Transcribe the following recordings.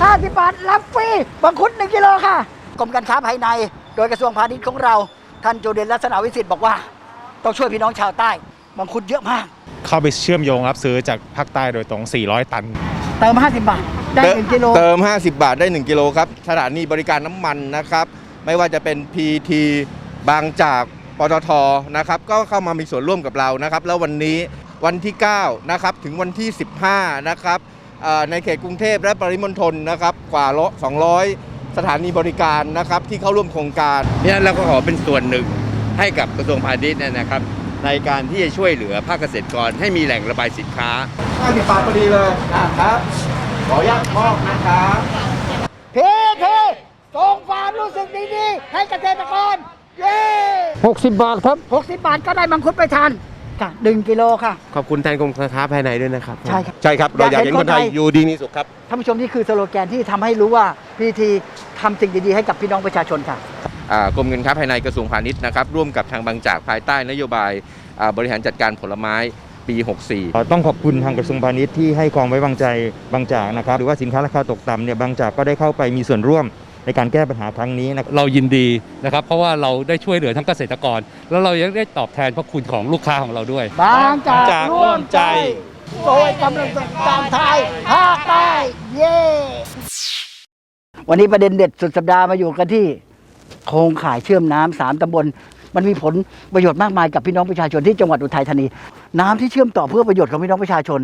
50บาทรับฟรีบังคุด1กิโลค่ะ กรมการค้าภายใน โดยกระทรวงพาณิชย์ของเรา ท่านจุเดนลักษณะวิสิทธิ์บอกว่า ต้องช่วยพี่น้องชาวใต้บังคุดเยอะมาก เข้าไปเชื่อมโยงรับซื้อจากภาคใต้โดยตรง 400 ตัน เติม 50 บาท ได้ 1กิโล เติม 50 บาทได้ 1 กิโลครับ สถานีบริการน้ำมันนะครับ ไม่ว่าจะเป็น PT บางจากปตทนะครับ ก็เข้ามามีส่วนร่วมกับเรานะครับ แล้ววันนี้วันที่ 9 นะครับ ถึงวันที่ 15 นะครับเอ่อ ในเขตกรุงเทพและปริมณฑลนะครับกว่าละ200 สถานีบริการนะครับที่เข้าร่วมโครงการเนี่ยเราก็ขอเป็นส่วนหนึ่งให้กับกระทรวงพาณิชย์เนี่ยนะครับในการที่จะช่วยเหลือภาคเกษตรกรให้มีแหล่งระบายสินค้า50บาทพอดีเลยนะครับ ขออนุญาตมอบนะครับพีทีส่งความรู้สึกดีๆให้เกษตรกร เย้60 บาทครับ 60 บาทก็ได้มังคุดไปทาน ค่ะหนึ่งกิโลค่ะ ขอบคุณแทนกรมการค้าภายในด้วยนะครับใช่ครับ ใช่ครับ เราอยากเห็นคนไทยอยู่ดีมีสุขครับ ท่านผู้ชมนี่คือสโลแกนที่ทำให้รู้ว่าพีทีทำสิ่งดีๆให้กับพี่น้องประชาชนค่ะ อ่ากรมเงินค้าภายในกระทรวงพาณิชย์นะครับร่วมกับทางบางจากภายใต้นโยบายอ่าบริหารจัดการผลไม้ปี 64ต้องขอบคุณทางกระทรวงพาณิชย์ที่ให้ความไว้วางใจบางจากนะครับ หรือว่าสินค้าราคาตกต่ำเนี่ยบางจากก็ได้เข้าไปมีส่วนร่วม ในการแก้ปัญหาครั้งนี้นะครับเรายินดีนะครับ เพราะว่าเราได้ช่วยเหลือทั้งเกษตรกร แล้วเรายังได้ตอบแทนพระคุณของลูกค้าของเราด้วย บางจากจากร่วมใจโดยกำลังการไทยภาคใต้เย้ วันนี้ประเด็นเด็ดสุดสัปดาห์มาอยู่กันที่ โครงข่ายเชื่อมน้ำสามตำบล มันมีผลประโยชน์มากมายกับพี่น้องประชาชนที่จังหวัดอุทัยธานี น้ำที่เชื่อมต่อเพื่อประโยชน์ของพี่น้องประชาชน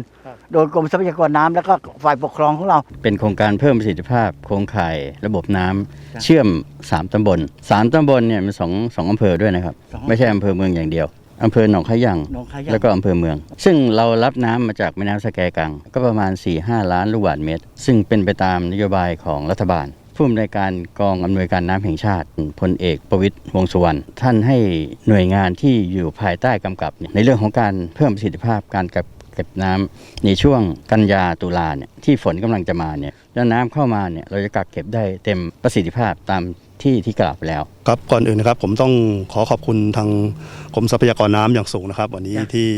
โดยกรมทรัพยากรน้ำแล้วก็ฝ่ายปกครองของเรา เป็นโครงการเพิ่มประสิทธิภาพ โครงข่ายระบบน้ำเชื่อม 3ตำบล 3ตำบลเนี่ยมันสองสองอำเภอด้วยนะครับ สองอำเภอไม่ใช่อำเภอเมืองอย่างเดียวอำเภอหนองขะยังหนองคายางแล้วก็อำเภอเมือง ซึ่งเรารับน้ำมาจากแม่น้ำสแกกัง ก็ประมาณ 4-5 ล้านลูกบาศก์เมตร ซึ่งเป็นไปตามนโยบายของรัฐบาล ผู้อำนวยการกองอำนวยการน้ำแห่งชาติพลเอกประวิตยวงสุวรรณท่านให้หน่วยงานที่อยู่ภายใต้กำกับ ในเรื่องของการเพิ่มประสิทธิภาพการเก็บเก็บน้ำในช่วงกันยาตุลาเนี่ยที่ฝนกำลังจะมาเนี่ยแล้วน้ำเข้ามาเนี่ยเราจะกักเก็บได้เต็มประสิทธิภาพตาม ที่ที่กล่าวไปแล้ว ครับก่อนอื่นนะครับผมต้องขอขอบคุณทางกรมทรัพยากรน้ำอย่างสูงนะครับ วันนี้จ้ะที่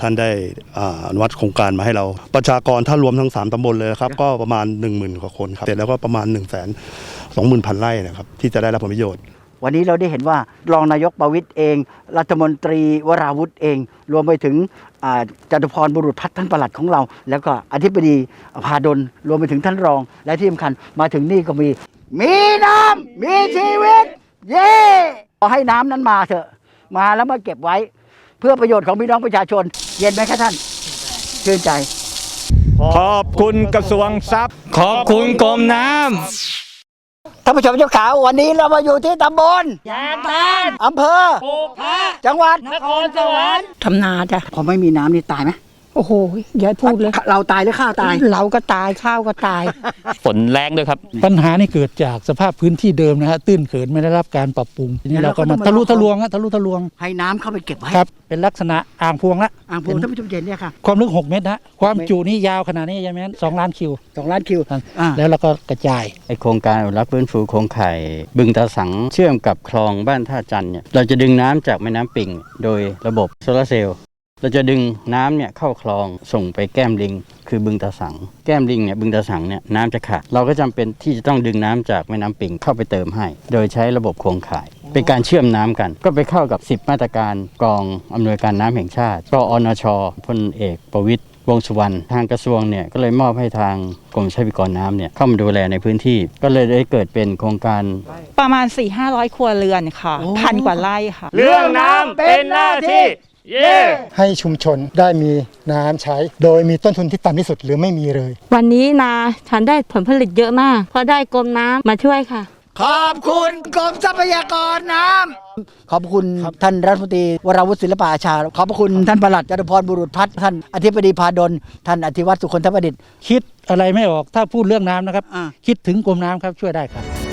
ท่านได้อ่าอนุมัติโครงการมาให้เรา ประชากรถ้ารวมทั้ง 3ตำบลเลยนะครับ ก็ประมาณ 1 0,000กว่าคนครับเสร็จแล้วก็ประมาณ 1 2 0 0 0 0พันไร่นะครับที่จะได้รับผลประโยชน์ วันนี้เราได้เห็นว่ารองนายกประวิตยเอง รัฐมนตรีวราวุธเอง รวมไปถึงอ่าจตุพรบุรุษพัฒน์ท่านประหลัดของเรา แล้วก็อธิบดีพาดลรวมไปถึงท่านรอง และที่สำคัญมาถึงนี่ก็มี มีน้ำมีชีวิต เย่ขอให้น้ำนั้นมาเถอะ มาแล้วมาเก็บไว้ เพื่อประโยชน์ของพี่น้องประชาชน เย็นไหมครับท่านชื่นใจ ขอบคุณกระทรวงทรัพย์ ขอบคุณกรมน้ท่านผู้ชมเจ้าขาววันนี้เรามาอยู่ที่ตำบลยางตานอำเภอจังหวัดนครสวรรค์ทำนาจ้ะพอไม่มีน้ำนี่ตายไหม โอ้โหอย่าให้พูดเลย เราตายหรือข้าวตาย เราก็ตายข้าวก็ตายำฝนแรงด้วยครับ ปัญหานี่เกิดจากสภาพพื้นที่เดิมนะฮะตื้นเขินไม่ได้รับการปรับปรุงทีนี้แล้เราวก็ก็ต้มาองมาทะลุรอทะลวงฮะทะลุทะลวงให้น้ำเข้าไปเก็บไว้ครับ เป็นลักษณะอ่างพวงละอ่างพวงท่านผู้ชมเห็นเนี่ยค่ะความลึก 6 เมตรนะฮะความจุนี่ยาวขนาดนี้ใช่ไหมสองล้านคิวสองล้านคิวอ่าแล้วเราก็กระจายไอโครงการอนุรักษ์ฟื้นฟูโครงข่ายบึงตาสังเชื่อมกับคลองบ้านท่าจันเนี่ยเราจะดึงน้ำจากแม่น้ำปิ่งโดยระบบโซลาร์เซลล์ เราจะดึงน้ำเนี่ยเข้าคลองส่งไปแก้มลิง คือบึงตาสัง แก้มลิงเนี่ยบึงตาสังเนี่ยน้ำจะขาดเราก็จำเป็นที่จะต้องดึงน้ำจากแม่น้ำปิ่งเข้าไปเติมให้ โดยใช้ระบบโครงข่าย เป็นการเชื่อมน้ำกัน ก็ไปเข้ากับ 10 มาตรการกองอำนวยการน้ำแห่งชาติกอนชพลเอกประวิตยวงษ์สุวรรณทางกระทรวงเนี่ยก็เลยมอบให้ทางกรมทรัพยากรน้ำเนี่ยเข้ามาดูแลในพื้นที่ ก็เลยได้เกิดเป็นโครงการประมาณ 4 5 0 0 ครัวเรือนค่ะโอ้พันกว่าไร่ค่ะ เรื่องน้ำเป็นหน้าที่ เย้ให้ชุมชนได้มีน้ำใช้ โดยมีต้นทุนที่ต่ำที่สุดหรือไม่มีเลย วันนี้นาฉันได้ผลผลิตเยอะมาก เพราะได้กรมน้ำมาช่วยค่ะ ขอบคุณกรมทรัพยากรน้ำขอบคุณท่านรัฐมนตรีวราวุฒิศิลปะอาชา ขอบพระคุณท่านประหลัดจตุพรบุรุษพัฒน์ท่านอธิบดีพาดลท่านอธิวัตรสุคนทประดิษฐ์คิดอะไรไม่ออกถ้าพูดเรื่องน้ำนะครับอ่าคิดถึงกรมน้ำครับช่วยได้ครับ